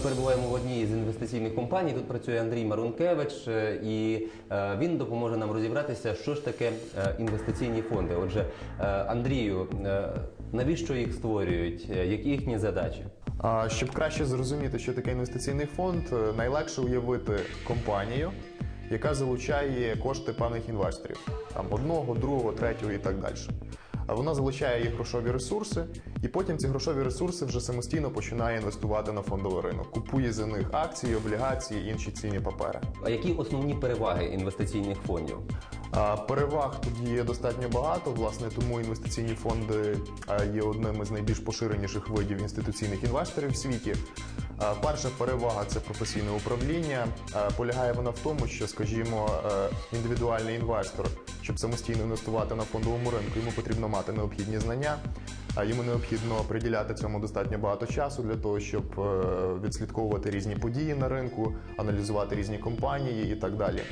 перебуваємо в одній з інвестиційних компаній. Тут працює Андрій Марункевич, е, і е, він допоможе нам розібратися, що ж таке е, інвестиційні фонди. Отже, Андрію, навіщо їх створюють? Які їхні задачі? Щоб краще зрозуміти, що таке інвестиційний фонд, найлегше уявити компанію, яка залучає кошти певних інвесторів, там одного, другого, третього і так далі. А Вона залучає їх грошові ресурси, і потім ці грошові ресурси вже самостійно починає інвестувати на фондовий ринок, купує за них акції, облігації, інші цінні папери. А які основні переваги інвестиційних фондів? Переваг тут є достатньо багато. Власне, тому інвестиційні фонди є одним із найбільш поширеніших видів інституційних інвесторів в світі. А, Перша перевага це професійне управління. Полягає вона в тому, що, скажімо, е, індивідуальний інвестор, щоб самостійно інвестувати на фондовому ринку, йому потрібно мати необхідні знання. Йому необхідно приділяти цьому достатньо багато часу для того, щоб е, відслідковувати різні події на ринку, аналізувати різні компанії і так далі.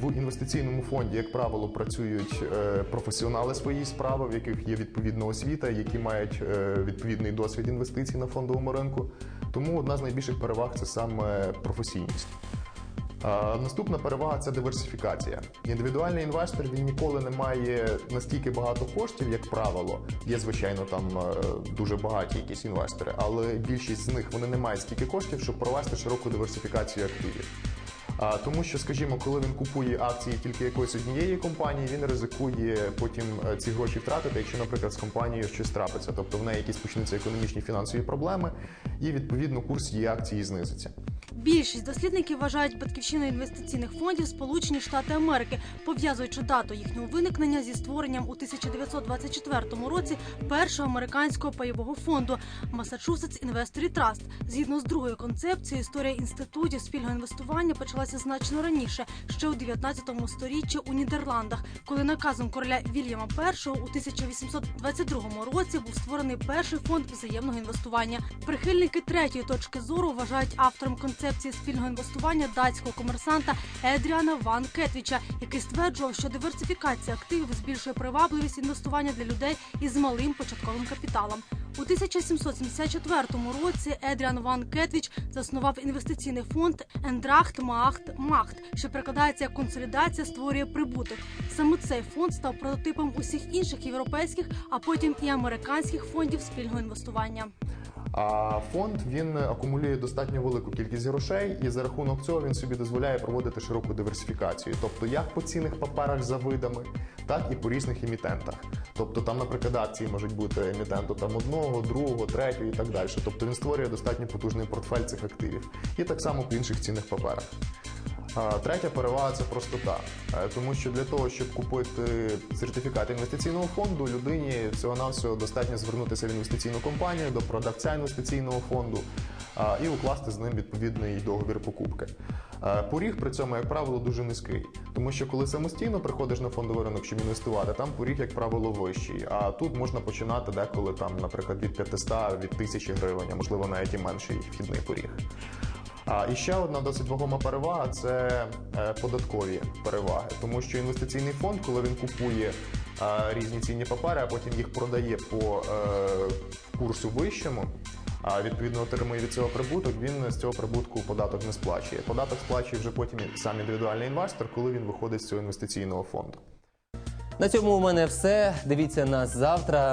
В інвестиційному фонді, як правило, працюють е, професіонали своєї справи, в яких є відповідна освіта, які мають е, відповідний досвід інвестицій на фондовому ринку. Тому одна з найбільших переваг це саме професійність. Наступна перевага це диверсифікація. Індивідуальний інвестор він ніколи не має настільки багато коштів, як правило. Є звичайно там е, дуже багаті якісь інвестори, але більшість з них вони не мають стільки коштів, щоб провести широку диверсифікацію активів. А, тому що, скажімо, коли він купує акції тільки якоїсь однієї компанії, він ризикує потім е, ці гроші втратити, якщо, наприклад, з компанією щось трапиться, тобто в неї якісь почнуться економічні фінансові проблеми, і відповідно курс її акції знизиться. Більшість дослідників вважають батьківщиною інвестиційних фондів Сполучені Штати Америки, пов'язуючи дату їхнього виникнення зі створенням у 1924 році першого американського пайового фонду Massachusetts Investory Trust. Згідно з другою концепцією, історія інститутів спільного інвестування почалася значно раніше, ще у 19 сторіччі у Нідерландах, коли наказом короля Вільяма І у 1822 році був створений перший фонд взаємного інвестування. Прихильники третьої точки зору вважають автором концепції спільного інвестування датського комерсанта Едріана Ван Кетвіча, який стверджував, що диверсифікація активів збільшує привабливість інвестування для людей із малим початковим капіталом. У 1774 році Едріан Ван Кетвіч заснував інвестиційний фонд Ендрахт Маахт Махт, що перекладається як консолідація створює прибуток. Саме цей фонд став прототипом усіх інших європейських, а потім і американських фондів спільного інвестування. А фонд він акумулює достатньо велику кількість грошей, і за рахунок цього він собі дозволяє проводити широку диверсифікацію, тобто як по цінних паперах за видами, так і по різних емітентах. Тобто там, наприклад, акції можуть бути емітенту там одного, другого, третього і так далі. Тобто він створює достатньо потужний портфель цих активів, і так само по інших цінних паперах. Третя перевага це простота, Е, тому що для того, щоб купити сертифікат інвестиційного фонду, людині всього-навсього достатньо звернутися в інвестиційну компанію до продавця інвестиційного фонду і укласти з ним відповідний договір покупки. Поріг при цьому, як правило, дуже низький, тому що коли самостійно приходиш на фондовий ринок, щоб інвестувати, там поріг, як правило, вищий. А тут можна починати деколи там, наприклад, від 500, від 1000 гривень, а можливо навіть і менший вхідний поріг. А і ще одна досить вагома перевага це е, податкові переваги, тому що інвестиційний фонд, коли він купує різні цінні папери, а потім їх продає по е, курсу вищому. А відповідно отримує від цього прибуток, він з цього прибутку податок не сплачує. Податок сплачує вже потім сам індивідуальний інвестор, коли він виходить з цього інвестиційного фонду. На цьому у мене все. Дивіться нас завтра.